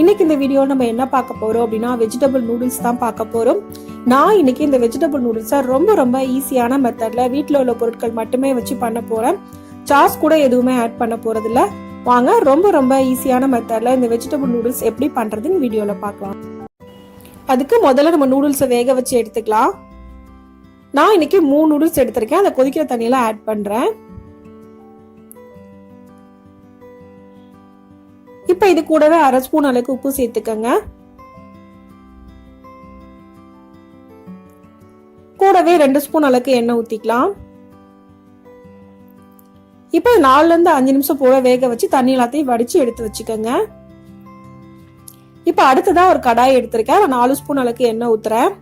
இன்னைக்கு இந்த வீடியோ நம்ம என்ன பார்க்க போறோம் அப்படின்னா வெஜிடபிள் நூடுல்ஸ் தான் பார்க்க போறோம். நான் இன்னைக்கு இந்த வெஜிடபிள் நூடுல்ஸை ரொம்ப ரொம்ப ஈஸியான மெத்தட்ல வீட்டில் உள்ள பொருட்கள் மட்டுமே வச்சு பண்ண போறேன். சாஸ் கூட எதுவுமே ஆட் பண்ண போறது இல்ல வாங்க ரொம்ப ரொம்ப ஈஸியான மெத்தட்ல இந்த வெஜிடபிள் நூடுல்ஸ் எப்படி பண்றதுன்னு வீடியோல பார்க்கலாம். அதுக்கு முதல்ல நம்ம நூடுல்ஸை வேக வச்சு எடுத்துக்கலாம். நான் இன்னைக்கு மூணு நூடுல்ஸ் எடுத்திருக்கேன். அதை கொதிக்கிற தண்ணியில ஆட் பண்றேன். இப்போ இது கூடவே அரை ஸ்பூன் அளவுக்கு உப்பு சேர்த்துக்கங்க. கூடவே ரெண்டு ஸ்பூன் அளவுக்கு எண்ணெய் ஊற்றிக்கலாம் இப்போ நாலுலேருந்து அஞ்சு நிமிஷம் போல வேக வச்சு தண்ணி எல்லாத்தையும் வடித்து எடுத்து வச்சுக்கோங்க. இப்போ அடுத்ததா ஒரு கடாய் எடுத்திருக்கேன். நான் நாலு ஸ்பூன் அளவுக்கு எண்ணெய் ஊத்துறேன்.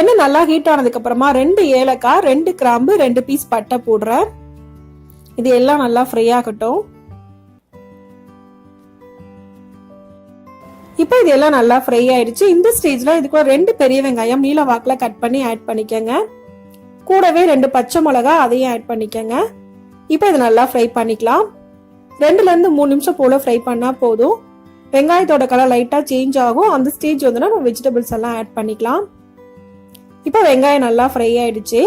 எண்ணெய் நல்லா ஹீட் ஆனதுக்கு அப்புறமா ரெண்டு ஏலக்காய் ரெண்டு கிராம்பு ரெண்டு பீஸ் பட்டை போடுறேன். இது எல்லாம் நல்லா ஃப்ரை ஆகட்டும். இப்போ இது எல்லாம் நல்லா ஃப்ரை ஆயிடுச்சு. இந்த ஸ்டேஜ்ல இது கூட ரெண்டு பெரிய வெங்காயம் நீல வாக்குல கட் பண்ணி ஆட் பண்ணிக்கங்க. கூடவே ரெண்டு பச்சை மிளகா அதையும் ஆட் பண்ணிக்கங்க. இப்போ இது நல்லா ஃப்ரை பண்ணிக்கலாம். ரெண்டுல இருந்து மூணு நிமிஷம் போல ஃப்ரை பண்ணா போதும். வெங்காயத்தோட கலர் லைட்டா சேஞ்ச் ஆகும். அந்த ஸ்டேஜ் வந்து நம்ம வெஜிடபிள்ஸ் எல்லாம் ஆட் பண்ணிக்கலாம். இப்போ வெங்காயம் நல்லா ஃப்ரை ஆயிடுச்சு.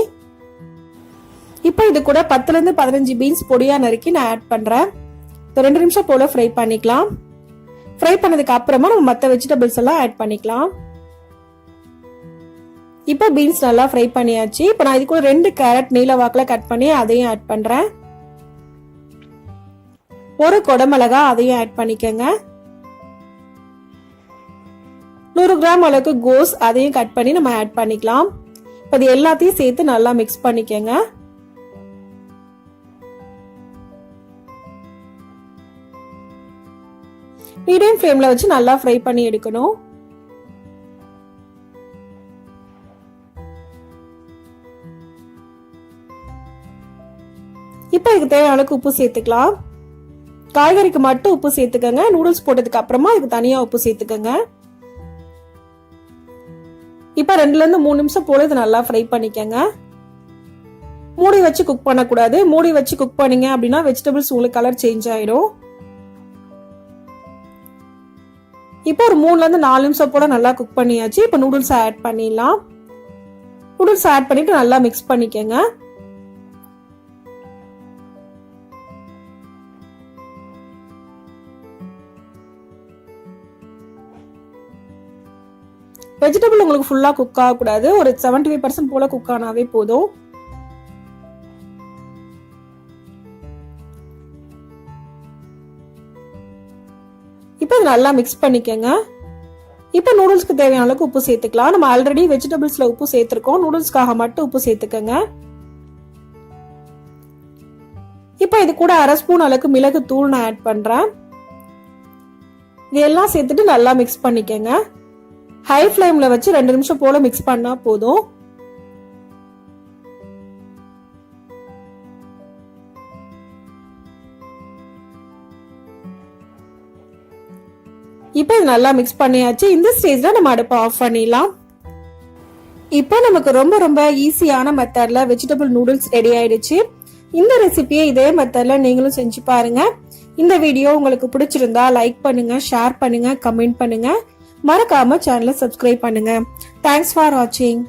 இப்போ இது கூட பத்துலேருந்து பதினஞ்சு பீன்ஸ் பொடியாக நறுக்கி நான் ஆட் பண்ணுறேன் இப்போ ரெண்டு நிமிஷம் போல் ஃப்ரை பண்ணிக்கலாம். ஃப்ரை பண்ணதுக்கு அப்புறமா நம்ம மற்ற வெஜிடபிள்ஸ் எல்லாம் ஆட் பண்ணிக்கலாம். இப்போ பீன்ஸ் நல்லா ஃப்ரை பண்ணியாச்சு. இப்போ நான் இது கூட ரெண்டு கேரட் நீல வாக்கில் கட் பண்ணி அதையும் ஆட் பண்ணுறேன் ஒரு கொடமிளகா அதையும் ஆட் பண்ணிக்கோங்க. நூறு கிராம் அளவுக்கு கோஸ் அதையும் கட் பண்ணி நம்ம ஆட் பண்ணிக்கலாம். இப்போ இது எல்லாத்தையும் சேர்த்து நல்லா மிக்ஸ் பண்ணிக்கோங்க. மீடியம் ஃப்ளேம்ல வச்சு நல்லா ஃப்ரை பண்ணி எடுக்கணும். இப்போ இதுக்கு தேவையான அளவுக்கு உப்பு சேர்த்துக்கலாம். காய்கறிக்கு மட்டும் உப்பு சேர்த்துக்கங்க. நூடுல்ஸ் போட்டதுக்கு அப்புறமா இதுக்கு தனியா உப்பு சேர்த்துக்கங்க. இப்போ ரெண்டுல இருந்து மூணு நிமிஷம் போல இது நல்லா ஃப்ரை பண்ணிக்கங்க. மூடி வச்சு குக் பண்ணக்கூடாது. மூடி வச்சு குக் பண்ணீங்க அப்படின்னா வெஜிடபிள்ஸ் உங்களுக்கு கலர் சேஞ்ச் ஆயிடும் இப்போ ஒரு மூணுல இருந்து நாலு நிமிஷம் போல நல்லா குக் பண்ணியாச்சு. இப்போ நூடுல்ஸ் ஆட் பண்ணிடலாம். நூடுல்ஸ் ஆட் பண்ணிட்டு நல்லா மிக்ஸ் பண்ணிக்கங்க. வெஜிடபிள் உங்களுக்கு ஃபுல்லா குக் ஆகக்கூடாது. ஒரு செவன்டி ஃபைவ் பர்சன்ட் போல குக் ஆனாவே போதும். இப்போ இது நல்லா மிக்ஸ் பண்ணிக்கோங்க. இப்போ நூடுல்ஸ்க்கு தேவையான அளவுக்கு உப்பு சேர்த்துக்கலாம். நம்ம ஆல்ரெடி வெஜிடபிள்ஸில் உப்பு சேர்த்துருக்கோம். நூடுல்ஸ்க்காக மட்டும் உப்பு சேர்த்துக்கோங்க. இப்போ இது கூட அரை ஸ்பூன் அளவுக்கு மிளகு தூள் நான் ஆட் பண்ணுறேன் இதெல்லாம் சேர்த்துட்டு நல்லா மிக்ஸ் பண்ணிக்கோங்க. ஹை ஃப்ளேமில் வச்சு ரெண்டு நிமிஷம் போல் மிக்ஸ் பண்ணால் போதும். இப்போ இது நல்லா மிக்ஸ் பண்ணியாச்சு. இந்த ஸ்டேஜில் நம்ம அடுப்பை ஆஃப் பண்ணிடலாம். இப்போ நமக்கு ரொம்ப ரொம்ப ஈஸியான மெத்தடில் வெஜிடபிள் நூடுல்ஸ் ரெடி ஆயிடுச்சு. இந்த ரெசிபியை இதே மெத்தடில் நீங்களும் செஞ்சு பாருங்க. இந்த வீடியோ உங்களுக்கு பிடிச்சிருந்தா லைக் பண்ணுங்க ஷேர் பண்ணுங்க கமெண்ட் பண்ணுங்க. மறக்காம சேனலை சப்ஸ்கிரைப் பண்ணுங்க. தேங்க்ஸ் ஃபார் வாட்சிங்